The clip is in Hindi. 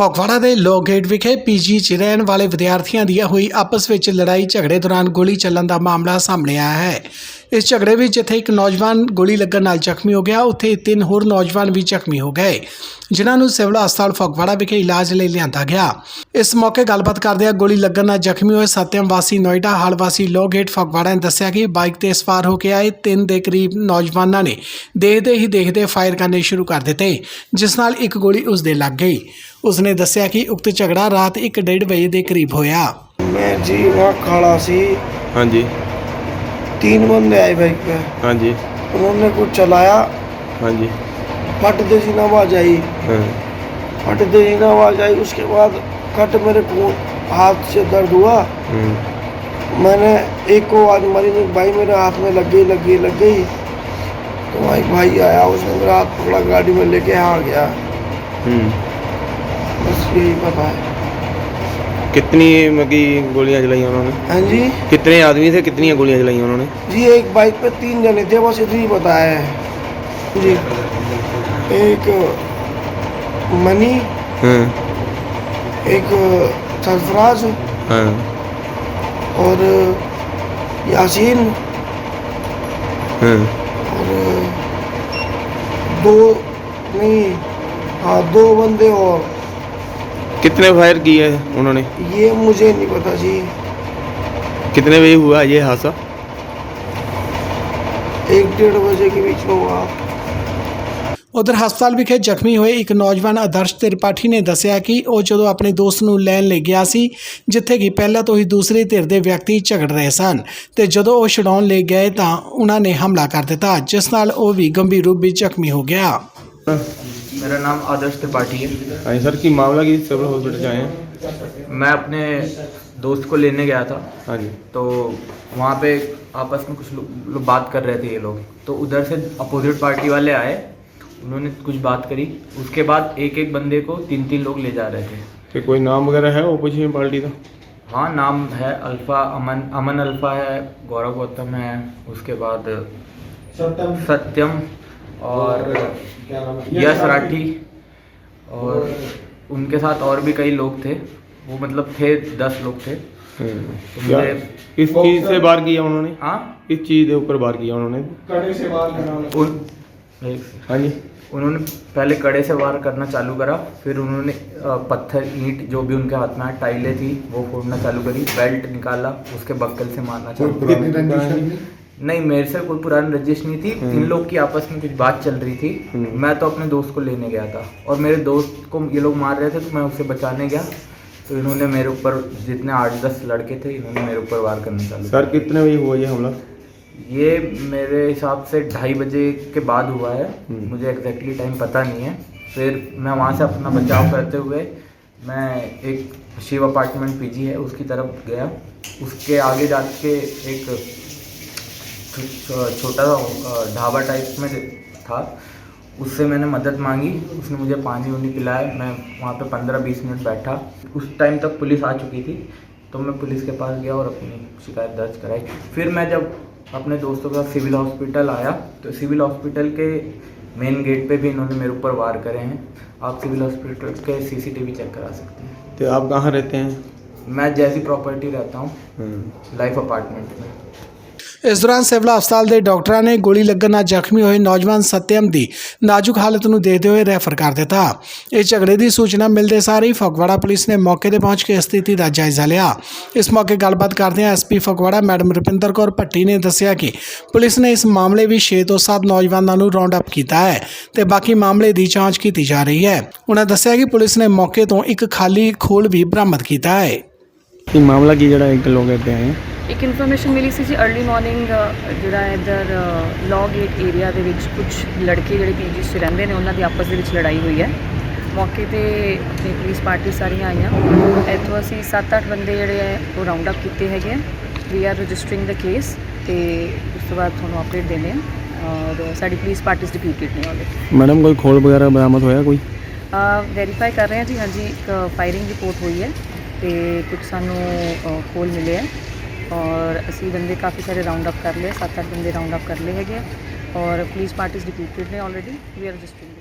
ਫਗਵਾੜਾ ਦੇ ਲੋ ਗੇਟ ਵਿਖੇ ਪੀਜੀ 'ਚ ਰਹਿਣ ਵਾਲੇ ਵਿਦਿਆਰਥੀਆਂ ਦੀ ਹੋਈ ਆਪਸ ਵਿੱਚ ਲੜਾਈ ਝਗੜੇ ਦੌਰਾਨ ਗੋਲੀ ਚੱਲਣ ਦਾ ਮਾਮਲਾ ਸਾਹਮਣੇ ਆਇਆ ਹੈ। ਇਸ ਝਗੜੇ ਵਿੱਚ ਜਿੱਥੇ ਇੱਕ ਨੌਜਵਾਨ ਗੋਲੀ ਲੱਗਣ ਨਾਲ ਜ਼ਖਮੀ ਹੋ ਗਿਆ। ਉੱਥੇ ਤਿੰਨ ਹੋਰ ਨੌਜਵਾਨ ਵੀ ਜ਼ਖਮੀ ਹੋ ਗਏ ਜਿਨ੍ਹਾਂ ਨੂੰ ਸਿਵਲ ਹਸਪਤਾਲ ਫਗਵਾੜਾ ਵਿਖੇ ਇਲਾਜ ਲਈ ਲਿਆਂਦਾ ਗਿਆ। ਇਸ ਮੌਕੇ ਗੱਲਬਾਤ ਕਰਦਿਆਂ ਗੋਲੀ ਲੱਗਣ ਨਾਲ ਜ਼ਖਮੀ ਹੋਏ ਸਤਿਅਮ ਵਾਸੀ ਨੋਇਡਾ ਹਾਲ ਵਾਸੀ ਲੋਗੇਟ ਫਗਵਾੜਾ ਨੇ ਦੱਸਿਆ ਕਿ ਬਾਈਕ ਤੇ ਸਵਾਰ ਹੋ ਕੇ ਆਏ ਤਿੰਨ ਦੇ ਕਰੀਬ ਨੌਜਵਾਨਾਂ ਨੇ ਦੇਖਦੇ ਹੀ ਦੇਖਦੇ ਫਾਇਰ ਕਰਨੇ ਸ਼ੁਰੂ ਕਰ ਦਿੱਤੇ ਜਿਸ ਨਾਲ ਇੱਕ ਗੋਲੀ ਉਸ ਦੇ ਲੱਗ ਗਈ। ਉਸ ਨੇ ਦੱਸਿਆ ਕਿ ਉਕਤ ਝਗੜਾ ਰਾਤ 1:30 ਵਜੇ ਦੇ ਕਰੀਬ ਹੋਇਆ। ਮੈਂ ਜੀ ਉਹ ਕਾਲਾ ਸੀ। ਹਾਂਜੀ। तीन बंदे आए बाइक पे हाँ जी। उन्होंने कुछ चलाया। हाँ जी। फट देसी ना आवाज़ आई। हाँ। फट देसी ना आवाज़ आई। उसके बाद कट मेरे हाथ से दर्द हुआ। हम्म, मैंने एक को आवाज़ मारी नहीं। भाई मेरे हाथ में लग गई लग गई लग गई। तो भाई भाई आया उसने मेरा हाथ पकड़ा गाड़ी में लेके आ गया। हम्म। बस यही पता है। कितनी मगी गोलियाँ चलाई उन्होंने? हाँ जी। कितने आदमी थे? कितनी गोलियाँ चलाई उन्होंने? जी एक बाइक पे तीन जने थे बस इतनी पता है। जी। एक मनी। हाँ। एक सरफराज। हाँ। और यासीन। हाँ। और दो नहीं हाँ दो बंदे और। कितने फायर किए उन्होंने ये मुझे नहीं पता जी कितने बजे हुआ ये हादसा एक डेढ़ बजे के बीच में हुआ ਉਧਰ ਹਸਪਤਾਲ ਵਿਖੇ ਜ਼ਖਮੀ ਹੋਏ ਇੱਕ ਨੌਜਵਾਨ ਆਦਰਸ਼ ਤ੍ਰਿਪਾਠੀ ਨੇ ਦੱਸਿਆ ਕਿ ਉਹ ਜਦੋਂ ਆਪਣੇ ਦੋਸਤ ਨੂੰ ਲੈਣ ਲਈ ਗਿਆ ਸੀ ਜਿੱਥੇ ਕਿ ਪਹਿਲਾਂ ਤੋਂ ਹੀ ਦੂਸਰੀ ਧਿਰ ਦੇ ਵਿਅਕਤੀ ਝਗੜ ਰਹੇ ਸਨ ਤੇ ਜਦੋਂ ਉਹ ਛਡਾਉਣ ਲਈ ਗਏ ਤਾਂ ਉਹਨਾਂ ਨੇ ਹਮਲਾ ਕਰ ਦਿੱਤਾ ਜਿਸ ਨਾਲ ਉਹ ਵੀ ਗੰਭੀਰ ਰੂਪ ਵਿੱਚ ਜ਼ਖਮੀ ਹੋ ਗਿਆ मेरा नाम आदर्श त्रिपाठी है। हाँ सर की मामला की सिविल हॉस्पिटल से आए हैं? मैं अपने दोस्त को लेने गया था। हाँ जी। तो वहाँ पे आपस में कुछ लोग लोग बात कर रहे थे ये लोग। तो उधर से अपोजिट पार्टी वाले आए उन्होंने कुछ बात करी। उसके बाद एक एक बंदे को तीन तीन लोग ले जा रहे थे। तो कोई नाम वगैरह है ओपोजिशन पार्टी का? हाँ नाम है अल्फ़ा अमन अमन अल्फ़ा है गौरव गौतम है उसके बाद सत्यम। सत्यम और यश राठी और उनके साथ और भी कई लोग थे। वो मतलब थे दस लोग थे। हम्म। तो क्या चीज़ से वार किया उन्होंने? हाँ? किस चीज़ के ऊपर वार किया उन्होंने? से उन एक हाँ जी। उन्होंने पहले कड़े से वार करना चालू करा फिर उन्होंने पत्थर ईंट जो भी उनके हाथ में आया टाइलें थी वो फोड़ना चालू करी बेल्ट निकाला उसके बक्कल से मारना चालू करा। नहीं मेरे से कोई पुरानी रजिश नहीं थी। इन लोग की आपस में कुछ बात चल रही थी। हम्म। मैं तो अपने दोस्त को लेने गया था और मेरे दोस्त को ये लोग मार रहे थे तो मैं उसे बचाने गया। तो इन्होंने मेरे ऊपर जितने आठ दस लड़के थे इन्होंने मेरे ऊपर वार करना चालू सर कितने बजे हुआ ये हमला? ये मेरे हिसाब से ढाई बजे के बाद हुआ है। हम्म। मुझे एग्जैक्टली टाइम पता नहीं है। फिर मैं वहाँ से अपना बचाव करते हुए मैं एक शिव अपार्टमेंट पीजी है उसकी तरफ़ गया। उसके आगे जाके एक छोटा सा ढाबा टाइप में था। उससे मैंने मदद मांगी। उसने मुझे पानी वानी पिलाया। मैं वहाँ पे पंद्रह बीस मिनट बैठा। उस टाइम तक पुलिस आ चुकी थी। तो मैं पुलिस के पास गया और अपनी शिकायत दर्ज कराई। फिर मैं जब अपने दोस्तों के साथ सिविल हॉस्पिटल आया तो सिविल हॉस्पिटल के मेन गेट पे भी इन्होंने मेरे ऊपर वार करे हैं। आप सिविल हॉस्पिटल के सीसीटीवी चेक करा सकते हैं। तो आप कहाँ रहते हैं? मैं जैसी प्रॉपर्टी रहता हूँ। हम्म। लाइफ अपार्टमेंट में। ਇਸ ਦੌਰਾਨ ਸਿਵਲ ਹਸਪਤਾਲ ਦੇ ਡਾਕਟਰਾਂ ਨੇ ਗੋਲੀ ਲੱਗਣ ਨਾਲ ਜ਼ਖਮੀ ਹੋਏ ਨੌਜਵਾਨ ਸਤਿਅਮ ਦੀ ਨਾਜ਼ੁਕ ਹਾਲਤ ਨੂੰ ਦੇਖਦੇ ਹੋਏ ਰੈਫਰ ਕਰ ਦਿੱਤਾ। ਇਸ ਝਗੜੇ ਦੀ ਸੂਚਨਾ ਮਿਲਦੇ ਸਾਰ ਹੀ ਫਗਵਾੜਾ ਪੁਲਿਸ ਨੇ ਮੌਕੇ ਤੇ ਪਹੁੰਚ ਕੇ ਸਥਿਤੀ ਦਾ ਜਾਇਜ਼ਾ ਲਿਆ। ਇਸ ਮੌਕੇ ਗੱਲਬਾਤ ਕਰਦਿਆਂ ਐਸਪੀ ਫਗਵਾੜਾ, ਮੈਡਮ ਰੁਪਿੰਦਰ ਕੌਰ ਭੱਟੀ ਨੇ ਦੱਸਿਆ ਕਿ ਪੁਲਿਸ ਨੇ ਇਸ ਮਾਮਲੇ ਵਿੱਚ 6 ਤੋਂ 7 ਨੌਜਵਾਨਾਂ ਨੂੰ ਰਾਉਂਡ ਅਪ ਕੀਤਾ ਹੈ ਤੇ ਬਾਕੀ ਮਾਮਲੇ ਦੀ ਜਾਂਚ ਕੀਤੀ ਜਾ ਰਹੀ ਹੈ। ਉਹਨਾਂ ਦੱਸਿਆ ਕਿ ਪੁਲਿਸ ਨੇ ਮੌਕੇ ਤੋਂ ਇੱਕ ਖਾਲੀ ਖੋਲ ਵੀ ਬਰਾਮਦ ਕੀਤਾ ਹੈ। ਕੀ ਮਾਮਲਾ ਕੀ ਜਿਹੜਾ ਇੱਕ ਲੋਕ ਇੱਥੇ ਆਏ ਇੱਕ ਇਨਫੋਰਮੇਸ਼ਨ ਮਿਲੀ ਸੀ ਜੀ अर्ਲੀ ਮਾਰਨਿੰਗ ਜਿਹੜਾ ਇੱਧਰ ਲੌ ਗੇਟ ਏਰੀਆ ਦੇ ਵਿੱਚ ਕੁਝ ਲੜਕੇ ਜਿਹੜੇ ਪੀਜੀ 'ਚ ਰਹਿੰਦੇ ਨੇ ਉਹਨਾਂ ਦੀ ਆਪਸ ਦੇ ਵਿੱਚ ਲੜਾਈ ਹੋਈ ਹੈ। ਮੌਕੇ ਤੇ ਆਪਣੀ ਪੁਲਿਸ ਪਾਰਟੀ ਸਾਰੀਆਂ ਆਈਆਂ। ਇੱਥੋਂ ਅਸੀਂ 7-8 ਬੰਦੇ ਜਿਹੜੇ ਹੈ ਉਹ ਰਾਉਂਡ ਅਪ ਕੀਤੇ ਹੈਗੇ ਆ ਵੀ ਆਰ ਰਜਿਸਟਰਿੰਗ ਦਾ ਕੇਸ ਤੇ ਉਸ ਤੋਂ ਬਾਅਦ ਤੁਹਾਨੂੰ ਅਪਡੇਟ ਦੇਣੇ ਆ ਔਰ ਸਾਡੀ ਪੁਲਿਸ ਪਾਰਟੀਜ਼ ਡਿਪਿਊਟਡ ਨੇ ਆਲਰੇਡੀ ਮੈਡਮ ਕੋਈ ਖੋਲ ਵਗੈਰਾ ਬਰਾਮਦ ਹੋਇਆ ਕੋਈ? ਵੈਰੀਫਾਈ ਕਰ ਰਹੇ ਹਾਂ ਜੀ ਹਾਂਜੀ ਇੱਕ ਫਾਇਰਿੰਗ ਰਿਪੋਰਟ ਹੋਈ ਹੈ ਤੇ ਕੁਝ ਸਾਨੂੰ ਖੋਲ ਮਿਲੇ ਹੈ। ਔਰ ਅਸੀਂ ਬੰਦੇ ਕਾਫੀ ਸਾਰੇ ਰਾਉਂਡ ਅਪ ਕਰ ਲਏ ਸੱਤ ਅੱਠ ਬੰਦੇ ਰਾਉਂਡ ਅਪ ਕਰ ਲਏ ਹੈਗੇ ਆ। ਔਰ ਪੁਲਿਸ ਪਾਰਟੀਜ਼ ਡਿਪਿਊਟਡ ਨੇ ਆਲਰੇਡੀ ਵੀ ਆਰ ਰਜਿਸਟਰਿੰਗ